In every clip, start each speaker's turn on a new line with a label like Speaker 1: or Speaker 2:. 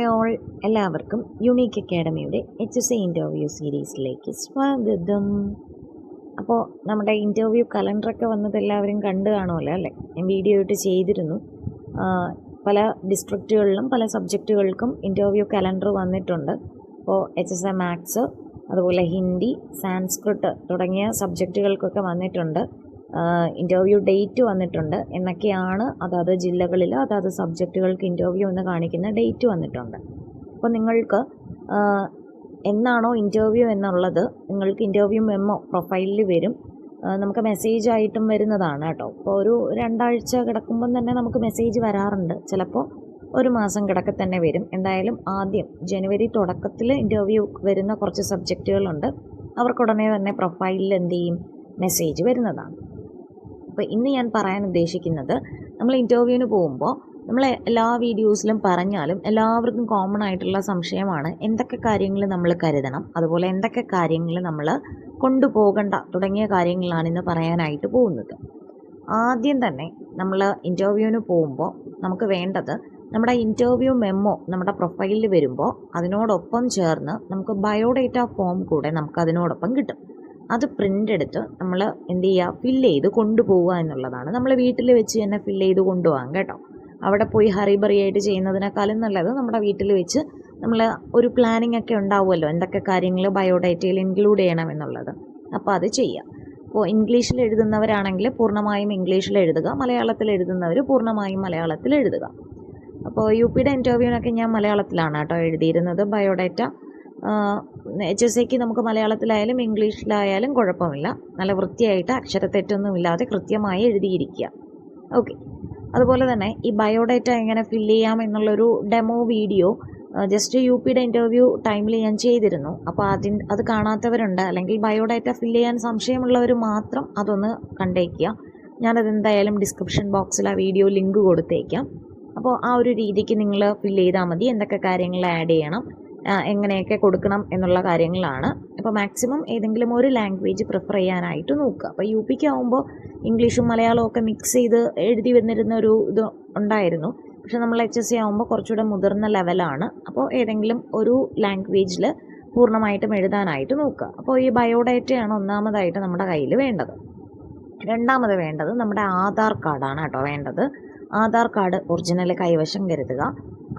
Speaker 1: Hi all എല്ലാവർക്കും unique അക്കാഡമിയുടെ H S A interview സീരീസിലേക്ക് സ്വാഗതം. അപ്പോൾ നമ്മുടെ ഇന്റർവ്യൂ കലണ്ടറൊക്കെ വന്നത് എല്ലാവരും കണ്ടു കാണുമല്ലോ അല്ലേ? ഞാൻ വീഡിയോ ഇട്ട് ചെയ്തിരുന്നു. പല ഡിസ്ട്രിക്റ്റുകളിലും പല സബ്ജക്റ്റുകൾക്കും ഇന്റർവ്യൂ കലണ്ടർ വന്നിട്ടുണ്ട്. അപ്പോൾ എച്ച് എസ് എ മാത്സ് അതുപോലെ ഹിന്ദി സാൻസ്ക്രിറ്റ് തുടങ്ങിയ സബ്ജക്റ്റുകൾക്കൊക്കെ വന്നിട്ടുണ്ട്. ഇന്റർവ്യൂ ഡേറ്റ് വന്നിട്ടുണ്ട്. എന്നൊക്കെയാണ് അതാത് ജില്ലകളിൽ അതാത് സബ്ജക്റ്റുകൾക്ക് ഇന്റർവ്യൂ എന്ന് കാണിക്കുന്ന ഡേറ്റ് വന്നിട്ടുണ്ട്. അപ്പോൾ നിങ്ങൾക്ക് എന്നാണോ ഇന്റർവ്യൂ എന്നുള്ളത് നിങ്ങൾക്ക് ഇന്റർവ്യൂ മെമ്മോ പ്രൊഫൈലിൽ വരും. നമുക്ക് മെസ്സേജ് ആയിട്ടും വരുന്നതാണ് കേട്ടോ. ഇപ്പോൾ ഒരു രണ്ടാഴ്ച കിടക്കുമ്പം തന്നെ നമുക്ക് മെസ്സേജ് വരാറുണ്ട്. ചിലപ്പോൾ ഒരു മാസം കിടക്കെ തന്നെ വരും. എന്തായാലും ആദ്യം ജനുവരി തുടക്കത്തിൽ ഇന്റർവ്യൂ വരുന്ന കുറച്ച് സബ്ജക്റ്റുകളുണ്ട് അവർക്കുടനെ തന്നെ പ്രൊഫൈലിൽ എന്ത് ചെയ്യും? മെസ്സേജ് വരുന്നതാണ്. അപ്പോൾ ഇന്ന് ഞാൻ പറയാൻ ഉദ്ദേശിക്കുന്നത് നമ്മൾ ഇന്റർവ്യൂവിന് പോകുമ്പോൾ നമ്മൾ എല്ലാ വീഡിയോസിലും പറഞ്ഞാലും എല്ലാവർക്കും കോമൺ ആയിട്ടുള്ള സംശയമാണ് എന്തൊക്കെ കാര്യങ്ങൾ നമ്മൾ കരുതണം അതുപോലെ എന്തൊക്കെ കാര്യങ്ങൾ നമ്മൾ കൊണ്ടുപോകണ്ട തുടങ്ങിയ കാര്യങ്ങളാണ് ഇന്ന് പറയാനായിട്ട് പോകുന്നത്. ആദ്യം തന്നെ നമ്മൾ ഇന്റർവ്യൂവിന് പോകുമ്പോൾ നമുക്ക് വേണ്ടത് നമ്മുടെ ഇന്റർവ്യൂ മെമ്മോ നമ്മുടെ പ്രൊഫൈലിൽ വരുമ്പോൾ അതിനോടൊപ്പം ചേർന്ന് നമുക്ക് ബയോഡേറ്റ ഫോം കൂടെ നമുക്ക് അതിനോടൊപ്പം കിട്ടും. അത് പ്രിന്റ് എടുത്ത് നമ്മൾ എന്ത് ചെയ്യുക ഫില്ല് ചെയ്ത് കൊണ്ടുപോവുക എന്നുള്ളതാണ്. നമ്മൾ വീട്ടിൽ വെച്ച് തന്നെ ഫില്ല് ചെയ്ത് കൊണ്ടുപോകാം കേട്ടോ. അവിടെ പോയി ഹറിബറിയായിട്ട് ചെയ്യുന്നതിനേക്കാളും നല്ലത് നമ്മുടെ വീട്ടിൽ വെച്ച് നമ്മൾ ഒരു പ്ലാനിങ് ഒക്കെ ഉണ്ടാവുമല്ലോ. എന്തൊക്കെ കാര്യങ്ങൾ ബയോഡേറ്റയിൽ ഇൻക്ലൂഡ് ചെയ്യണം എന്നുള്ളത്. അപ്പോൾ അത് ചെയ്യാം. അപ്പോൾ ഇംഗ്ലീഷിൽ എഴുതുന്നവരാണെങ്കിൽ പൂർണമായും ഇംഗ്ലീഷിൽ എഴുതുക. മലയാളത്തിൽ എഴുതുന്നവർ പൂർണമായും മലയാളത്തിൽ എഴുതുക. അപ്പോൾ യു പിയുടെ ഇന്റർവ്യൂവിനൊക്കെ ഞാൻ മലയാളത്തിലാണ് കേട്ടോ എഴുതിയിരുന്നത്. ബയോഡേറ്റ എച്ച് എസ് എക്ക് നമുക്ക് മലയാളത്തിലായാലും ഇംഗ്ലീഷിലായാലും കുഴപ്പമില്ല. നല്ല വൃത്തിയായിട്ട് അക്ഷരത്തെറ്റൊന്നും ഇല്ലാതെ കൃത്യമായി എഴുതിയിരിക്കുക. ഓക്കെ അതുപോലെ തന്നെ ഈ ബയോഡേറ്റ എങ്ങനെ ഫില്ല് ചെയ്യാം എന്നുള്ളൊരു ഡെമോ വീഡിയോ ജസ്റ്റ് യു പിയുടെ ഇന്റർവ്യൂ ടൈമിൽ ഞാൻ ചെയ്തിരുന്നു. അപ്പോൾ അതിൻ അത് കാണാത്തവരുണ്ട്. അല്ലെങ്കിൽ ബയോഡേറ്റ ഫില്ല് ചെയ്യാൻ സംശയമുള്ളവർ മാത്രം അതൊന്ന് കണ്ടേക്കുക. ഞാനത് എന്തായാലും ഡിസ്ക്രിപ്ഷൻ ബോക്സിൽ ആ വീഡിയോ ലിങ്ക് കൊടുത്തേക്കാം. അപ്പോൾ ആ ഒരു രീതിക്ക് നിങ്ങൾ ഫില്ല് ചെയ്താൽ മതി. എന്തൊക്കെ കാര്യങ്ങൾ ആഡ് ചെയ്യണം. എങ്ങനെയൊക്കെ കൊടുക്കണം എന്നുള്ള കാര്യങ്ങളാണ്. അപ്പോൾ മാക്സിമം ഏതെങ്കിലും ഒരു ലാംഗ്വേജ് പ്രിഫർ ചെയ്യാനായിട്ട് നോക്കുക. അപ്പോൾ യു പിക്ക് ആകുമ്പോൾ ഇംഗ്ലീഷും മലയാളവും ഒക്കെ മിക്സ് ചെയ്ത് എഴുതി വന്നിരുന്ന ഒരു ഇത് ഉണ്ടായിരുന്നു. പക്ഷെ നമ്മൾ എച്ച് എസ് സി ആകുമ്പോൾ കുറച്ചുകൂടെ മുതിർന്ന ലെവലാണ് അപ്പോൾ ഏതെങ്കിലും ഒരു ലാംഗ്വേജിൽ പൂർണമായിട്ടും എഴുതാനായിട്ട് നോക്കുക. അപ്പോൾ ഈ ബയോഡേറ്റയാണ് ഒന്നാമതായിട്ട് നമ്മുടെ കയ്യിൽ വേണ്ടത്. രണ്ടാമത് വേണ്ടത് നമ്മുടെ ആധാർ കാർഡാണ് കേട്ടോ വേണ്ടത്. ആധാർ കാർഡ് ഒറിജിനൽ കൈവശം കരുതുക.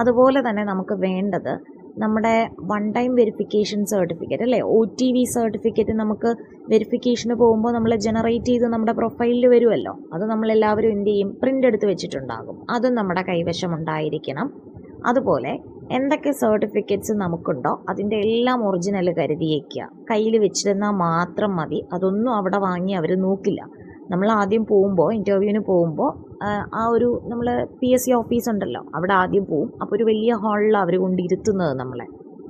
Speaker 1: അതുപോലെ തന്നെ നമുക്ക് വേണ്ടത് നമ്മുടെ വൺ ടൈം വെരിഫിക്കേഷൻ സർട്ടിഫിക്കറ്റ് അല്ലേ? ഒ ടി വി സർട്ടിഫിക്കറ്റ് നമുക്ക് വെരിഫിക്കേഷന് പോകുമ്പോൾ നമ്മൾ ജനറേറ്റ് ചെയ്ത് നമ്മുടെ പ്രൊഫൈലിൽ വരുമല്ലോ അത് നമ്മളെല്ലാവരും എന്ത് ചെയ്യും? പ്രിന്റ് എടുത്ത് വെച്ചിട്ടുണ്ടാകും. അതും നമ്മുടെ കൈവശം ഉണ്ടായിരിക്കണം. അതുപോലെ എന്തൊക്കെ സർട്ടിഫിക്കറ്റ്സ് നമുക്കുണ്ടോ? അതിന്റെ എല്ലാം ഒറിജിനൽ കരുതിയേക്കുക കയ്യിൽ വെച്ചിരുന്നാൽ മാത്രം മതി. അതൊന്നും അവിടെ വാങ്ങി അവർ നോക്കില്ല. നമ്മൾ ആദ്യം പോകുമ്പോൾ ഇന്റർവ്യൂവിന് പോകുമ്പോൾ ആ ഒരു നമ്മൾ പി എസ് സി ഓഫീസ് ഉണ്ടല്ലോ അവിടെ ആദ്യം പോവും. അപ്പോൾ ഒരു വലിയ ഹാളിൽ അവർ കൊണ്ടിരുത്തുന്നത് നമ്മളെ.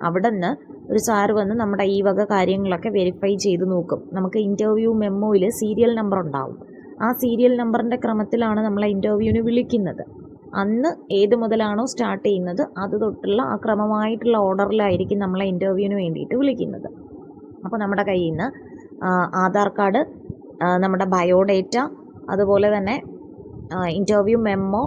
Speaker 1: അവിടെ നിന്ന് ഒരു സാറ് വന്ന് നമ്മുടെ ഈ വക കാര്യങ്ങളൊക്കെ വെരിഫൈ ചെയ്ത് നോക്കും. നമുക്ക് ഇന്റർവ്യൂ മെമ്മോയിൽ സീരിയൽ നമ്പർ ഉണ്ടാവും. ആ സീരിയൽ നമ്പറിന്റെ ക്രമത്തിലാണ് നമ്മളെ ഇന്റർവ്യൂവിന് വിളിക്കുന്നത്. അന്ന് ഏത് മുതലാണോ സ്റ്റാർട്ട് ചെയ്യുന്നത് അത് തൊട്ടുള്ള ആ ക്രമമായിട്ടുള്ള ഓർഡറിലായിരിക്കും നമ്മളെ ഇന്റർവ്യൂവിന് വേണ്ടിയിട്ട് വിളിക്കുന്നത്. അപ്പോൾ നമ്മുടെ കയ്യിൽ നിന്ന് ആധാർ കാർഡ് നമ്മുടെ ബയോഡേറ്റ അതുപോലെ തന്നെ ഇന്റർവ്യൂ മെമ്മോ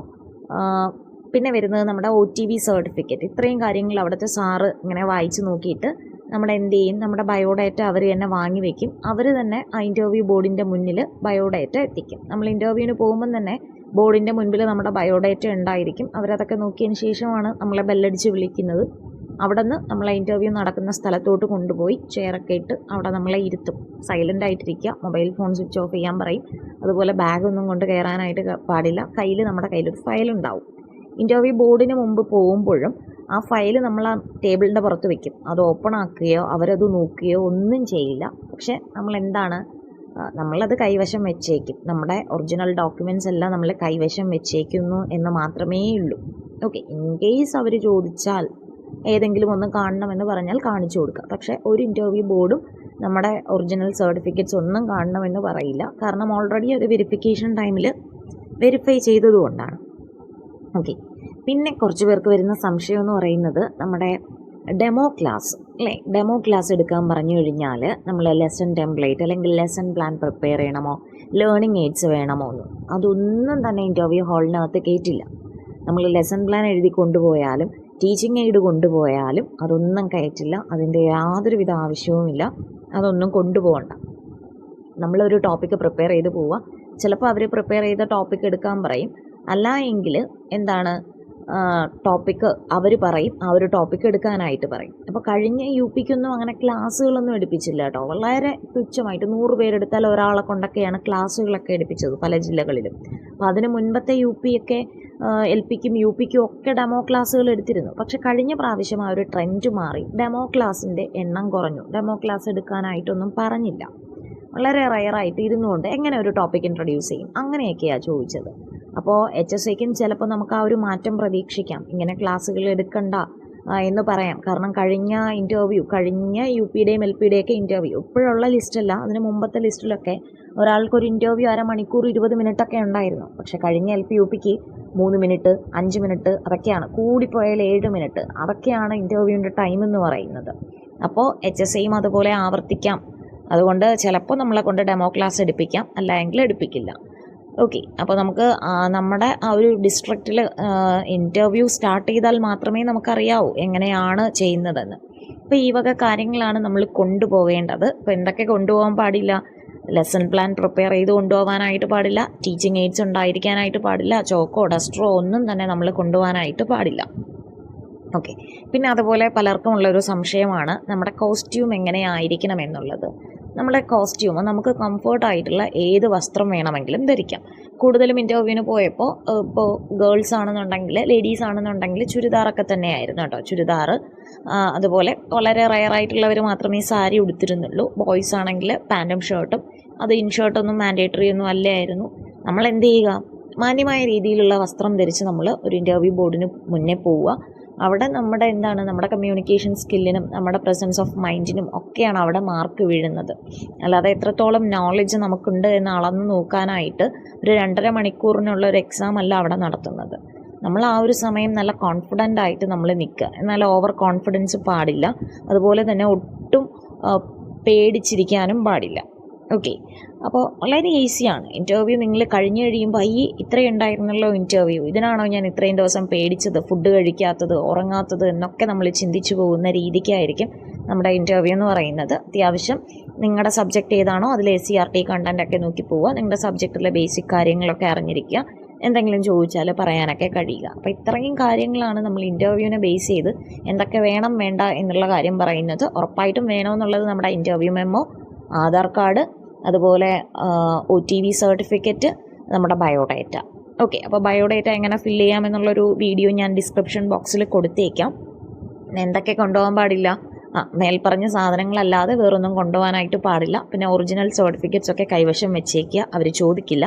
Speaker 1: പിന്നെ വരുന്നത് നമ്മുടെ ഒ ടി വി സർട്ടിഫിക്കറ്റ് ഇത്രയും കാര്യങ്ങൾ അവിടുത്തെ സാറ് ഇങ്ങനെ വായിച്ച് നോക്കിയിട്ട് നമ്മൾ എന്ത് ചെയ്യും? നമ്മുടെ ബയോഡേറ്റ അവർ തന്നെ വാങ്ങി വെക്കും. അവർ തന്നെ ആ ഇന്റർവ്യൂ ബോർഡിന്റെ മുന്നിൽ ബയോഡേറ്റ എത്തിക്കും. നമ്മൾ ഇന്റർവ്യൂവിന് പോകുമ്പം തന്നെ ബോർഡിന്റെ മുൻപിൽ നമ്മുടെ ബയോഡേറ്റ ഉണ്ടായിരിക്കും. അവരതൊക്കെ നോക്കിയതിന് ശേഷമാണ് നമ്മളെ ബെല്ലടിച്ച് വിളിക്കുന്നത്. അവിടെ നിന്ന് നമ്മളെ ഇന്റർവ്യൂ നടക്കുന്ന സ്ഥലത്തോട്ട് കൊണ്ടുപോയി ചെയറൊക്കെ ഇട്ട് അവിടെ നമ്മളെ ഇരുത്തും. സൈലന്റ് ആയിട്ടിരിക്കുക. മൊബൈൽ ഫോൺ സ്വിച്ച് ഓഫ് ചെയ്യാൻ പറയും. അതുപോലെ ബാഗൊന്നും കൊണ്ട് കയറാനായിട്ട് പാടില്ല. കയ്യിൽ നമ്മുടെ കയ്യിലൊരു ഫയൽ ഉണ്ടാവും. ഇന്റർവ്യൂ ബോർഡിന് മുമ്പ് പോകുമ്പോഴും ആ ഫയൽ നമ്മൾ ആ ടേബിളിന്റെ പുറത്ത് വെക്കും. അത് ഓപ്പൺ ആക്കുകയോ അവരത് നോക്കുകയോ ഒന്നും ചെയ്യില്ല. പക്ഷേ നമ്മൾ എന്താണ് നമ്മളത് കൈവശം വെച്ചേക്കും. നമ്മുടെ ഒറിജിനൽ ഡോക്യുമെന്റ്സ് എല്ലാം നമ്മൾ കൈവശം വെച്ചേക്കുന്നു എന്ന് മാത്രമേ ഉള്ളൂ ഓക്കെ ഇൻ കേസ് അവർ ചോദിച്ചാൽ ഏതെങ്കിലും ഒന്ന് കാണണമെന്ന് പറഞ്ഞാൽ കാണിച്ചു കൊടുക്കുക പക്ഷേ ഒരു ഇന്റർവ്യൂ ബോർഡും നമ്മുടെ ഒറിജിനൽ സർട്ടിഫിക്കറ്റ്സ് ഒന്നും കാണണമെന്ന് പറയില്ല. കാരണം ഓൾറെഡി ഒരു വെരിഫിക്കേഷൻ ടൈമിൽ വെരിഫൈ ചെയ്തതുകൊണ്ടാണ് ഓക്കെ പിന്നെ കുറച്ച് പേർക്ക് വരുന്ന സംശയം എന്ന് പറയുന്നത് നമ്മുടെ ഡെമോ ക്ലാസ് അല്ലേ? ഡെമോ ക്ലാസ് എടുക്കാൻ പറഞ്ഞു കഴിഞ്ഞാൽ നമ്മൾ ലെസൺ ടെംപ്ലേറ്റ് അല്ലെങ്കിൽ ലെസൺ പ്ലാൻ പ്രിപ്പയർ ചെയ്യണമോ? ലേണിംഗ് എയ്ഡ്സ് വേണമോ എന്ന്. അതൊന്നും തന്നെ ഇന്റർവ്യൂ ഹാളിനകത്ത് കയറ്റില്ല നമ്മൾ ലെസൺ പ്ലാൻ എഴുതി കൊണ്ടുപോയാലും ടീച്ചിങ് എയ്ഡ് കൊണ്ടുപോയാലും അതൊന്നും കയറ്റില്ല. അതിന്റെ യാതൊരുവിധ ആവശ്യവുമില്ല. അതൊന്നും കൊണ്ടുപോകണ്ട. നമ്മളൊരു ടോപ്പിക്ക് പ്രിപ്പയർ ചെയ്ത് പോവുക ചിലപ്പോൾ അവർ പ്രിപ്പയർ ചെയ്ത ടോപ്പിക്ക് എടുക്കാൻ പറയും. അല്ല എങ്കിൽ എന്താണ് ടോപ്പിക്ക് അവർ പറയും. ആ ഒരു ടോപ്പിക്ക് എടുക്കാനായിട്ട് പറയും. അപ്പോൾ കഴിഞ്ഞ യു പിക്കൊന്നും അങ്ങനെ ക്ലാസ്സുകളൊന്നും എടുപ്പിച്ചില്ല കേട്ടോ. വളരെ തുച്ഛമായിട്ട് നൂറ് പേരെടുത്താൽ ഒരാളെ കൊണ്ടൊക്കെയാണ് ക്ലാസ്സുകളൊക്കെ എടുപ്പിച്ചത് പല ജില്ലകളിലും. അപ്പോൾ അതിന് മുൻപത്തെ യു പിയൊക്കെ എൽ പിക്കും യു പിക്കും ഒക്കെ ഡെമോ ക്ലാസ്സുകൾ എടുത്തിരുന്നു. പക്ഷെ കഴിഞ്ഞ പ്രാവശ്യം ആ ഒരു ട്രെൻഡ് മാറി. ഡെമോ ക്ലാസ്സിന്റെ എണ്ണം കുറഞ്ഞു. ഡെമോ ക്ലാസ് എടുക്കാനായിട്ടൊന്നും പറഞ്ഞില്ല. വളരെ റയറായിട്ട് ഇരുന്നുകൊണ്ട് എങ്ങനെ ഒരു ടോപ്പിക് ഇൻട്രൊഡ്യൂസ് ചെയ്യും? അങ്ങനെയൊക്കെയാണ് ചോദിച്ചത്. അപ്പോൾ എച്ച് എസ് ഐക്കും ചിലപ്പോൾ നമുക്ക് ആ ഒരു മാറ്റം പ്രതീക്ഷിക്കാം. ഇങ്ങനെ ക്ലാസ്സുകൾ എടുക്കണ്ട. എന്ന് പറയാം. കാരണം കഴിഞ്ഞ ഇന്റർവ്യൂ കഴിഞ്ഞ യു പിയുടെയും എൽ പിയുടെയൊക്കെ ഇന്റർവ്യൂ ഇപ്പോഴുള്ള ലിസ്റ്റല്ല അതിന് മുമ്പത്തെ ലിസ്റ്റിലൊക്കെ ഒരാൾക്കൊരു ഇന്റർവ്യൂ അരമണിക്കൂർ ഇരുപത് മിനിറ്റൊക്കെ ഉണ്ടായിരുന്നു. പക്ഷെ കഴിഞ്ഞ എൽ പി യു പിക്ക് മൂന്ന് മിനിറ്റ് അഞ്ച് മിനിറ്റ് അതൊക്കെയാണ്. കൂടിപ്പോയാൽ ഏഴ് മിനിറ്റ് അതൊക്കെയാണ് ഇന്റർവ്യൂവിന്റെ ടൈം എന്ന് പറയുന്നത്. അപ്പോൾ എച്ച് എസ് ഐയും അതുപോലെ ആവർത്തിക്കാം. അതുകൊണ്ട് ചിലപ്പോൾ നമ്മളെ കൊണ്ട് ഡെമോ ക്ലാസ് എടുപ്പിക്കാം അല്ലെങ്കിൽ എടുപ്പിക്കില്ല. ഓക്കെ അപ്പോൾ നമുക്ക് നമ്മുടെ ആ ഒരു ഡിസ്ട്രിക്റ്റിൽ ഇന്റർവ്യൂ സ്റ്റാർട്ട് ചെയ്താൽ മാത്രമേ നമുക്കറിയാവൂ എങ്ങനെയാണ് ചെയ്യുന്നതെന്ന്. അപ്പോൾ ഈ വക കാര്യങ്ങളാണ് നമ്മൾ കൊണ്ടുപോകേണ്ടത്. അപ്പോൾ എന്തൊക്കെ കൊണ്ടുപോകാൻ പാടില്ല? ലെസൺ പ്ലാൻ പ്രിപ്പയർ ചെയ്ത് കൊണ്ടുപോകാനായിട്ട് പാടില്ല. ടീച്ചിങ് എയ്ഡ്സ് ഉണ്ടായിരിക്കാനായിട്ട് പാടില്ല. ചോക്കോ ഡസ്റ്ററോ ഒന്നും തന്നെ നമ്മൾ കൊണ്ടുപോകാനായിട്ട് പാടില്ല. ഓക്കെ പിന്നെ അതുപോലെ പലർക്കും ഉള്ളൊരു സംശയമാണ് നമ്മുടെ കോസ്റ്റ്യൂം എങ്ങനെയായിരിക്കണം എന്നുള്ളത്. നമ്മുടെ കോസ്റ്റ്യൂം നമുക്ക് കംഫർട്ട് ആയിട്ടുള്ള ഏത് വസ്ത്രം വേണമെങ്കിലും ധരിക്കാം. കൂടുതലും ഇന്റർവ്യൂവിന് പോയപ്പോൾ ഇപ്പോൾ ഗേൾസ് ആണെന്നുണ്ടെങ്കിൽ ലേഡീസ് ആണെന്നുണ്ടെങ്കിൽ ചുരിദാറൊക്കെ തന്നെയായിരുന്നു കേട്ടോ. ചുരിദാർ അതുപോലെ വളരെ റയർ ആയിട്ടുള്ളവർ മാത്രമേ സാരി ഉടുത്തിരുന്നുള്ളൂ. ബോയ്സ് ആണെങ്കിൽ പാന്റും ഷർട്ടും അത് ഇൻഷർട്ടൊന്നും മാൻഡേറ്ററി ഒന്നും അല്ലായിരുന്നു. നമ്മൾ എന്ത് ചെയ്യുക? മാന്യമായ രീതിയിലുള്ള വസ്ത്രം ധരിച്ച് നമ്മൾ ഒരു ഇന്റർവ്യൂ ബോർഡിന് മുന്നേ പോവുക. അവിടെ നമ്മുടെ എന്താണ് നമ്മുടെ കമ്മ്യൂണിക്കേഷൻ സ്കില്ലിനും നമ്മുടെ പ്രസൻസ് ഓഫ് മൈൻഡിനും ഒക്കെയാണ് അവിടെ മാർക്ക് വീഴുന്നത്. അല്ലാതെ എത്രത്തോളം നോളജ് നമുക്കുണ്ട് എന്ന് അളന്ന് നോക്കാനായിട്ട് ഒരു രണ്ടര മണിക്കൂറിനുള്ള ഒരു എക്സാം അല്ല അവിടെ നടത്തുന്നത്. നമ്മൾ ആ ഒരു സമയം നല്ല കോൺഫിഡന്റ് ആയിട്ട് നമ്മൾ നിൽക്കുക. എന്നാൽ ഓവർ കോൺഫിഡൻസ് പാടില്ല. അതുപോലെ തന്നെ ഒട്ടും പേടിച്ചിരിക്കാനും പാടില്ല. ഓക്കെ അപ്പോൾ വളരെ ഈസിയാണ് ഇന്റർവ്യൂ നിങ്ങൾ കഴിഞ്ഞ് കഴിയുമ്പോൾ ഈ ഇത്രയും ഉണ്ടായിരുന്നല്ലോ ഇന്റർവ്യൂ ഇതിനാണോ ഞാൻ ഇത്രയും ദിവസം പേടിച്ചത്? ഫുഡ് കഴിക്കാത്തത് ഉറങ്ങാത്തത് എന്നൊക്കെ നമ്മൾ ചിന്തിച്ചു പോകുന്ന രീതിക്കായിരിക്കും നമ്മുടെ ഇന്റർവ്യൂ എന്ന് പറയുന്നത്. അത്യാവശ്യം നിങ്ങളുടെ സബ്ജക്റ്റ് ഏതാണോ അതിൽ S C R T content ഒക്കെ നോക്കി പോവുക. നിങ്ങളുടെ സബ്ജക്റ്റിലെ ബേസിക് കാര്യങ്ങളൊക്കെ അറിഞ്ഞിരിക്കുക. എന്തെങ്കിലും ചോദിച്ചാൽ പറയാനൊക്കെ കഴിയുക. അപ്പോൾ ഇത്രയും കാര്യങ്ങളാണ് നമ്മൾ ഇന്റർവ്യൂവിനെ ബേസ് ചെയ്ത് എന്തൊക്കെ വേണം വേണ്ട എന്നുള്ള കാര്യം പറയുന്നത്. ഉറപ്പായിട്ടും വേണമെന്നുള്ളത് നമ്മുടെ ഇന്റർവ്യൂ മെമ്മോ ആധാർ കാർഡ് അതുപോലെ ഒ ടി വി സർട്ടിഫിക്കറ്റ് നമ്മുടെ ബയോഡേറ്റ ഓക്കെ അപ്പോൾ ബയോഡേറ്റ എങ്ങനെ ഫില്ല് ചെയ്യാം എന്നുള്ളൊരു വീഡിയോ ഞാൻ ഡിസ്ക്രിപ്ഷൻ ബോക്സിൽ കൊടുത്തേക്കാം. എന്തൊക്കെ കൊണ്ടുപോകാൻ പാടില്ല? ആ മേൽപ്പറഞ്ഞ സാധനങ്ങളല്ലാതെ വേറൊന്നും കൊണ്ടുപോകാനായിട്ട് പാടില്ല. പിന്നെ ഒറിജിനൽ സർട്ടിഫിക്കറ്റ്സ് ഒക്കെ കൈവശം വെച്ചേക്കുക അവർ ചോദിക്കില്ല.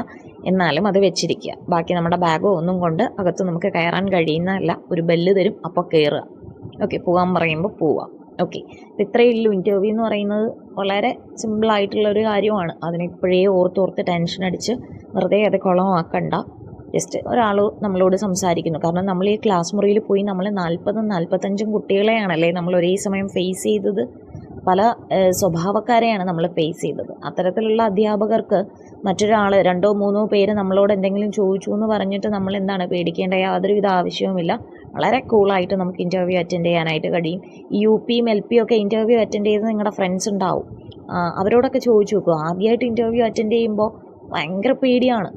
Speaker 1: എന്നാലും അത് വെച്ചിരിക്കുക. ബാക്കി നമ്മുടെ ബാഗോ ഒന്നും കൊണ്ട് അകത്ത് നമുക്ക് കയറാൻ കഴിയുന്നതല്ല. ഒരു ബെല്ല് തരും അപ്പോൾ കയറുക ഓക്കെ പോകാൻ പറയുമ്പോൾ പോവുക ഓക്കെ ഇത്രയേ ഉള്ളൂ. ഇന്റർവ്യൂ എന്ന് പറയുന്നത് വളരെ സിമ്പിളായിട്ടുള്ളൊരു കാര്യമാണ്. അതിനിപ്പോഴേ ഓർത്തോർത്ത് ടെൻഷൻ അടിച്ച് വെറുതെ അത് കുളമാക്കണ്ട. ജസ്റ്റ് ഒരാൾ നമ്മളോട് സംസാരിക്കുന്നു. കാരണം നമ്മൾ ഈ ക്ലാസ് മുറിയിൽ പോയി നമ്മൾ നാൽപ്പതും നാൽപ്പത്തഞ്ചും കുട്ടികളെയാണല്ലേ നമ്മൾ ഒരേ സമയം ഫേസ് ചെയ്തത്? പല സ്വഭാവക്കാരെയാണ് നമ്മൾ ഫേസ് ചെയ്തത്. അത്തരത്തിലുള്ള അധ്യാപകർക്ക് മറ്റൊരാൾ രണ്ടോ മൂന്നോ പേര് നമ്മളോട് എന്തെങ്കിലും ചോദിച്ചു എന്ന് പറഞ്ഞിട്ട് നമ്മൾ എന്താണ് പേടിക്കേണ്ട യാതൊരുവിധ ആവശ്യവുമില്ല. വളരെ കൂളായിട്ട് നമുക്ക് ഇന്റർവ്യൂ അറ്റൻഡ് ചെയ്യാനായിട്ട് കഴിയും. ഈ യു പിയും എൽ പിയും ഒക്കെ ഇന്റർവ്യൂ അറ്റൻഡ് ചെയ്ത് നിങ്ങളുടെ ഫ്രണ്ട്സ് ഉണ്ടാവും. അവരോടൊക്കെ ചോദിച്ചു നോക്കുക ആദ്യമായിട്ട് ഇന്റർവ്യൂ അറ്റൻഡ് ചെയ്യുമ്പോൾ ഭയങ്കര പേടിയാണ്.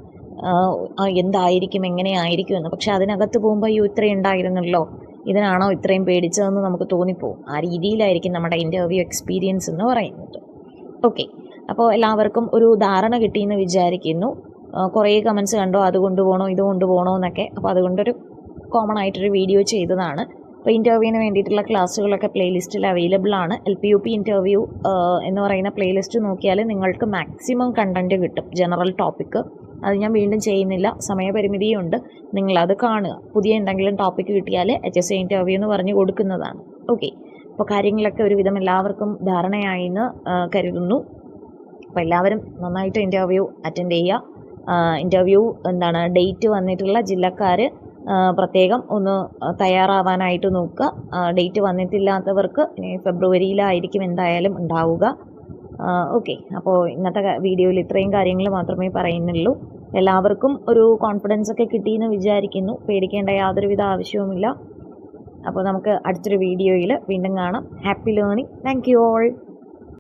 Speaker 1: എന്തായിരിക്കും എങ്ങനെയായിരിക്കും എന്ന്. പക്ഷെ അതിനകത്ത് പോകുമ്പോൾ അയ്യോ ഇത്രയും ഉണ്ടായിരുന്നല്ലോ. ഇതിനാണോ ഇത്രയും പേടിച്ചതെന്ന് നമുക്ക് തോന്നിപ്പോവും. ആ രീതിയിലായിരിക്കും നമ്മുടെ ഇന്റർവ്യൂ എക്സ്പീരിയൻസ് എന്ന് പറയുന്നത്. ഓക്കെ അപ്പോൾ എല്ലാവർക്കും ഒരു ധാരണ കിട്ടിയെന്ന് വിചാരിക്കുന്നു. കുറേ കമൻസ് കണ്ടോ? അത് കൊണ്ടുപോകണോ? ഇത് കൊണ്ടുപോകണോ? എന്നൊക്കെ. അപ്പോൾ അതുകൊണ്ടൊരു കോമൺ ആയിട്ടൊരു വീഡിയോ ചെയ്തതാണ്. അപ്പോൾ ഇന്റർവ്യൂവിന് വേണ്ടിയിട്ടുള്ള ക്ലാസ്സുകളൊക്കെ പ്ലേലിസ്റ്റിൽ അവൈലബിൾ ആണ്. L P U P interview എന്ന് പറയുന്ന പ്ലേലിസ്റ്റ് നോക്കിയാൽ നിങ്ങൾക്ക് മാക്സിമം കണ്ടന്റ് കിട്ടും. ജനറൽ ടോപ്പിക്ക് അത് ഞാൻ വീണ്ടും ചെയ്യുന്നില്ല. സമയപരിമിതിയുണ്ട്. നിങ്ങളത് കാണുക. പുതിയ എന്തെങ്കിലും ടോപ്പിക്ക് കിട്ടിയാൽ എച്ച് എസ് ഇന്റർവ്യൂ എന്ന് പറഞ്ഞ് കൊടുക്കുന്നതാണ്. ഓക്കെ അപ്പോൾ കാര്യങ്ങളൊക്കെ ഒരുവിധം എല്ലാവർക്കും ധാരണയായി എന്ന് കരുതുന്നു. അപ്പോൾ എല്ലാവരും നന്നായിട്ട് ഇന്റർവ്യൂ അറ്റൻഡ് ചെയ്യുക. ഇന്റർവ്യൂ എന്താണ് ഡേറ്റ് വന്നിട്ടുള്ള ജില്ലക്കാർ പ്രത്യേകം ഒന്ന് തയ്യാറാവാനായിട്ട് നോക്കുക. ഡേറ്റ് വന്നിട്ടില്ലാത്തവർക്ക് ഫെബ്രുവരിയിലായിരിക്കും എന്തായാലും ഉണ്ടാവുക. ഓക്കെ. അപ്പോൾ ഇന്നത്തെ വീഡിയോയിൽ ഇത്രയും കാര്യങ്ങൾ മാത്രമേ പറയുന്നുള്ളൂ. എല്ലാവർക്കും ഒരു കോൺഫിഡൻസ് ഒക്കെ കിട്ടിയെന്ന് വിചാരിക്കുന്നു. പേടിക്കേണ്ട യാതൊരുവിധ ആവശ്യവുമില്ല. അപ്പോൾ നമുക്ക് അടുത്തൊരു വീഡിയോയിൽ വീണ്ടും കാണാം. Happy learning thank you all